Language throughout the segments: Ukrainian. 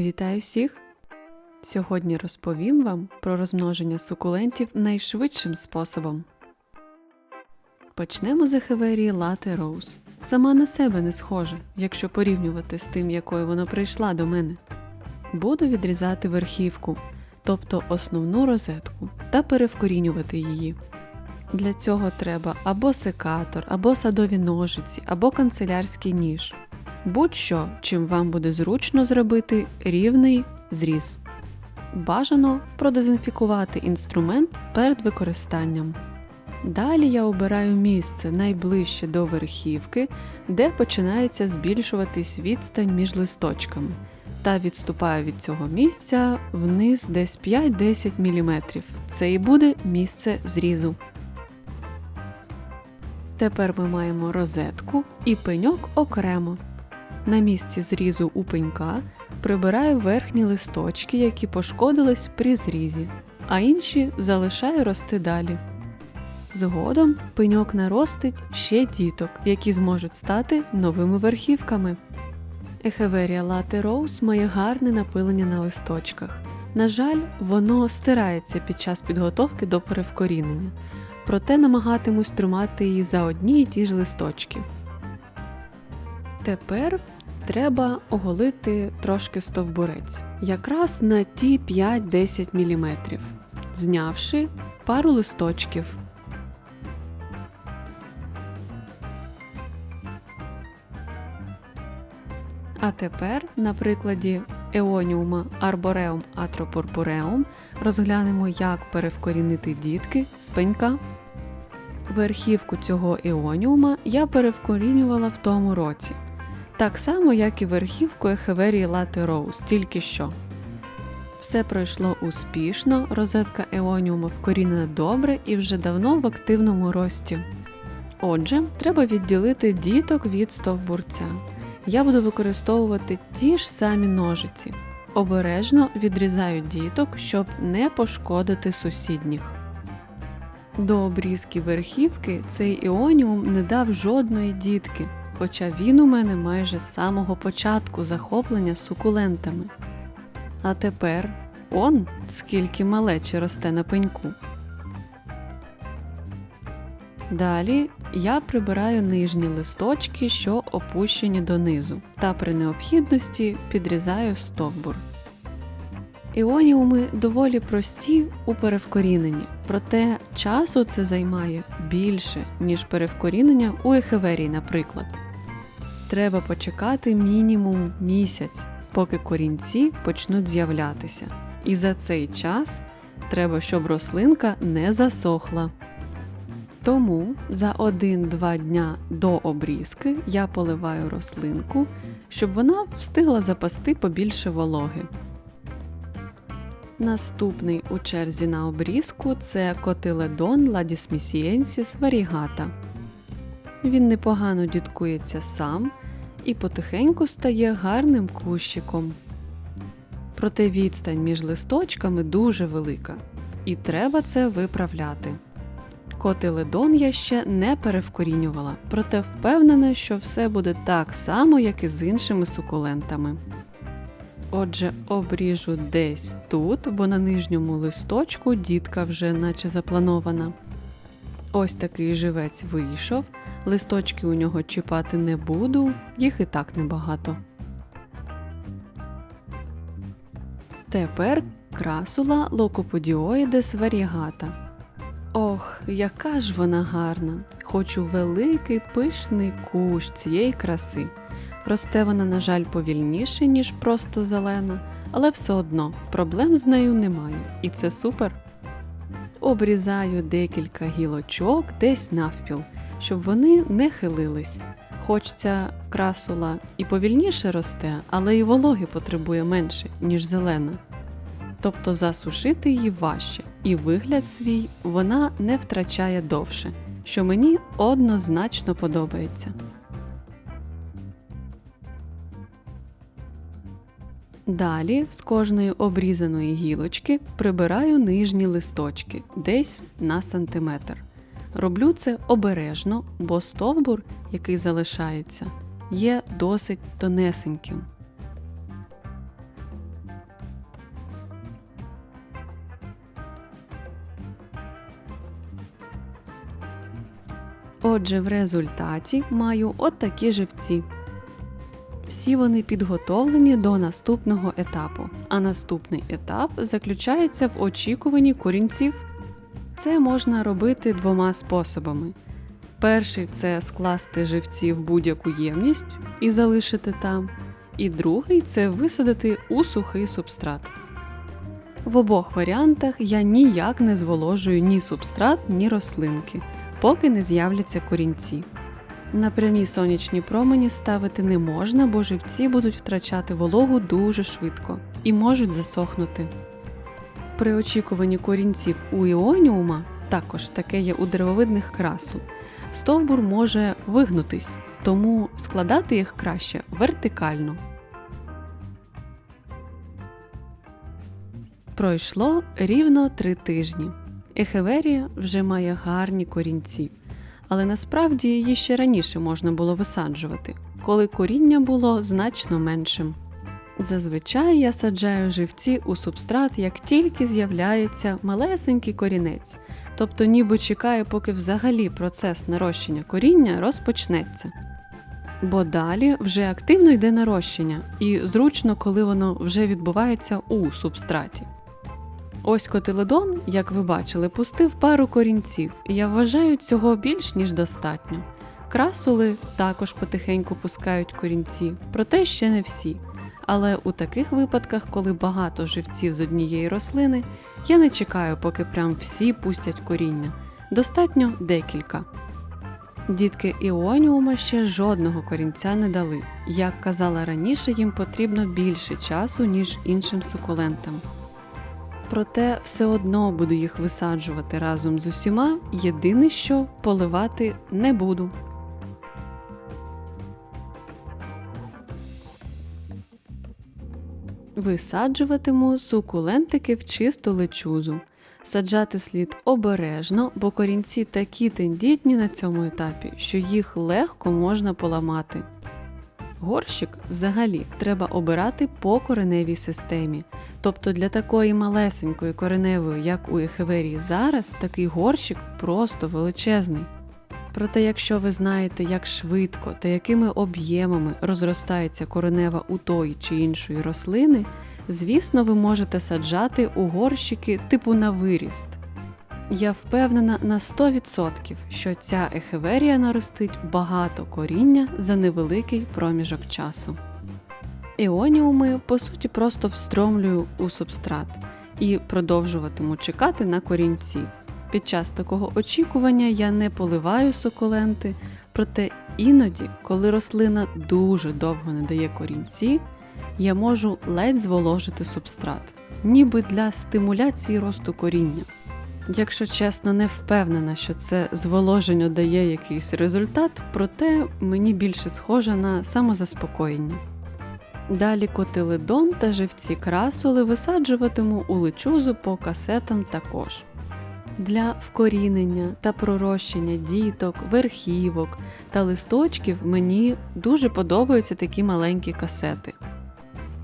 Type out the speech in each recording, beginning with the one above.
Вітаю всіх! Сьогодні розповім вам про розмноження сукулентів найшвидшим способом. Почнемо з ехеверії Latte Rose. Сама на себе не схожа, якщо порівнювати з тим, якою вона прийшла до мене. Буду відрізати верхівку, тобто основну розетку, та перевкорінювати її. Для цього треба або секатор, або садові ножиці, або канцелярський ніж. Будь-що, чим вам буде зручно зробити рівний зріз. Бажано продезінфікувати інструмент перед використанням. Далі я обираю місце найближче до верхівки, де починається збільшуватись відстань між листочками, та відступаю від цього місця вниз десь 5-10 мм. Це і буде місце зрізу. Тепер ми маємо розетку і пеньок окремо. На місці зрізу у пенька прибираю верхні листочки, які пошкодились при зрізі, а інші залишаю рости далі. Згодом пеньок наростить ще діток, які зможуть стати новими верхівками. Ехеверія Latte Rose має гарне напилення на листочках. На жаль, воно стирається під час підготовки до перевкорінення, проте намагатимусь тримати її за одні й ті ж листочки. Тепер треба оголити трошки стовбурець, якраз на ті 5-10 мм, знявши пару листочків. А тепер, на прикладі Еоніума Arboreum atropurpureum розглянемо, як перевкорінити дітки з пенька. Верхівку цього еоніума я перевкорінювала в тому році, так само, як і верхівку Ехеверії Latte Rose, тільки що. Все пройшло успішно, розетка еоніума вкорінена добре і вже давно в активному рості. Отже, треба відділити діток від стовбурця. Я буду використовувати ті ж самі ножиці. Обережно відрізаю діток, щоб не пошкодити сусідніх. До обрізки верхівки цей іоніум не дав жодної дітки, хоча він у мене майже з самого початку захоплення сукулентами. А тепер он скільки малечі росте на пеньку. Далі я прибираю нижні листочки, що опущені донизу, та при необхідності підрізаю стовбур. Іоніуми доволі прості у перевкоріненні, проте часу це займає більше, ніж перевкорінення у ехеверії, наприклад. Треба почекати мінімум місяць, поки корінці почнуть з'являтися. І за цей час треба, щоб рослинка не засохла. Тому за 1-2 дня до обрізки я поливаю рослинку, щоб вона встигла запасти побільше вологи. Наступний у черзі на обрізку це котиледон ладісмісієнсіс варігата. Він непогано діткується сам і потихеньку стає гарним кущиком. Проте відстань між листочками дуже велика, і треба це виправляти. Котиледон я ще не перевкорінювала, проте впевнена, що все буде так само, як і з іншими сукулентами. Отже, обріжу десь тут, бо на нижньому листочку дітка вже наче запланована. Ось такий живець вийшов, листочки у нього чіпати не буду, їх і так небагато. Тепер красула локоподіоїдес варігата. Ох, яка ж вона гарна! Хочу великий пишний кущ цієї краси. Росте вона, на жаль, повільніше, ніж просто зелена, але все одно проблем з нею немає, і це супер. Обрізаю декілька гілочок десь навпіл, щоб вони не хилились. Хоч ця красула і повільніше росте, але і вологи потребує менше, ніж зелена. Тобто засушити її важче, і вигляд свій вона не втрачає довше, що мені однозначно подобається. Далі з кожної обрізаної гілочки прибираю нижні листочки десь на сантиметр. Роблю це обережно, бо стовбур, який залишається, є досить тонесеньким. Отже, в результаті маю отакі живці. Всі вони підготовлені до наступного етапу, а наступний етап заключається в очікуванні корінців. Це можна робити двома способами. Перший це скласти живці в будь-яку ємність і залишити там, і другий це висадити у сухий субстрат. В обох варіантах я ніяк не зволожую ні субстрат, ні рослинки, поки не з'являться корінці. На прямі сонячні промені ставити не можна, бо живці будуть втрачати вологу дуже швидко і можуть засохнути. При очікуванні корінців у іоніума, також таке є у деревовидних красу, стовбур може вигнутись, тому складати їх краще вертикально. Пройшло рівно три тижні. Ехеверія вже має гарні корінці, але насправді її ще раніше можна було висаджувати, коли коріння було значно меншим. Зазвичай я саджаю живці у субстрат, як тільки з'являється малесенький корінець, тобто ніби чекаю, поки взагалі процес нарощення коріння розпочнеться. Бо далі вже активно йде нарощення, і зручно, коли воно вже відбувається у субстраті. Ось котиледон, як ви бачили, пустив пару корінців, і я вважаю цього більш ніж достатньо. Красули також потихеньку пускають корінці, проте ще не всі. Але у таких випадках, коли багато живців з однієї рослини, я не чекаю, поки прям всі пустять коріння. Достатньо декілька. Дітки іоніума ще жодного корінця не дали. Як казала раніше, їм потрібно більше часу, ніж іншим сукулентам. Проте все одно буду їх висаджувати разом з усіма, єдине що поливати не буду. Висаджуватиму сукулентики в чисту лечузу. Саджати слід обережно, бо корінці такі тендітні на цьому етапі, що їх легко можна поламати. Горщик взагалі треба обирати по кореневій системі. Тобто для такої малесенької кореневої, як у ехеверії зараз, такий горщик просто величезний. Проте, якщо ви знаєте, як швидко та якими об'ємами розростається коренева у тої чи іншої рослини, звісно, ви можете саджати у горщики типу на виріст. Я впевнена на 100%, що ця ехеверія наростить багато коріння за невеликий проміжок часу. Іоніуми, по суті, просто встромлюю у субстрат і продовжуватиму чекати на корінці. Під час такого очікування я не поливаю сукуленти, проте іноді, коли рослина дуже довго не дає корінці, я можу ледь зволожити субстрат, ніби для стимуляції росту коріння. Якщо чесно, не впевнена, що це зволоження дає якийсь результат, проте мені більше схоже на самозаспокоєння. Далі котиледон та живці красули висаджуватиму у личузу по касетам також. Для вкорінення та пророщення діток, верхівок та листочків мені дуже подобаються такі маленькі касети.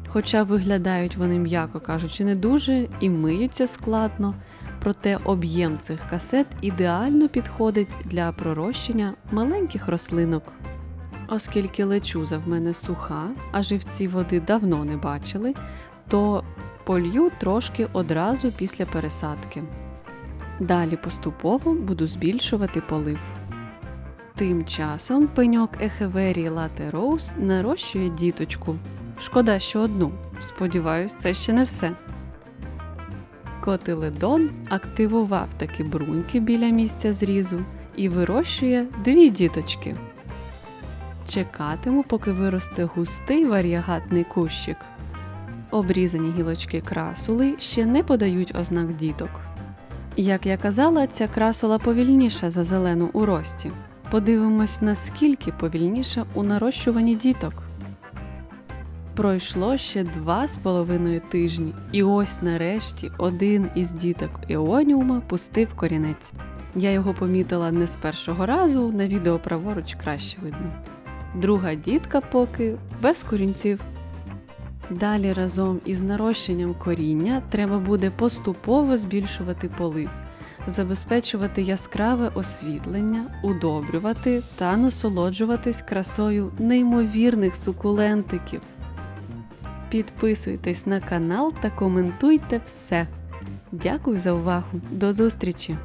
Хоча виглядають вони, м'яко кажучи, не дуже і миються складно, проте об'єм цих касет ідеально підходить для пророщення маленьких рослинок. Оскільки лечуза в мене суха, а живці води давно не бачили, то полью трошки одразу після пересадки. Далі поступово буду збільшувати полив. Тим часом пеньок Ехеверії Лате Роуз нарощує діточку. Шкода, що одну. Сподіваюсь, це ще не все. Котиледон активував такі бруньки біля місця зрізу і вирощує дві діточки. Чекатиму, поки виросте густий варіагатний кущик. Обрізані гілочки красули ще не подають ознак діток. Як я казала, ця красула повільніша за зелену у рості. Подивимось, наскільки повільніша у нарощуванні діток. Пройшло ще два з половиною тижні, і ось нарешті один із діток Іоніума пустив корінець. Я його помітила не з першого разу, на відео праворуч краще видно. Друга дітка поки без корінців. Далі разом із нарощенням коріння треба буде поступово збільшувати полив. забезпечувати яскраве освітлення, удобрювати та насолоджуватись красою неймовірних сукулентиків. Підписуйтесь на канал та коментуйте все. Дякую за увагу. До зустрічі!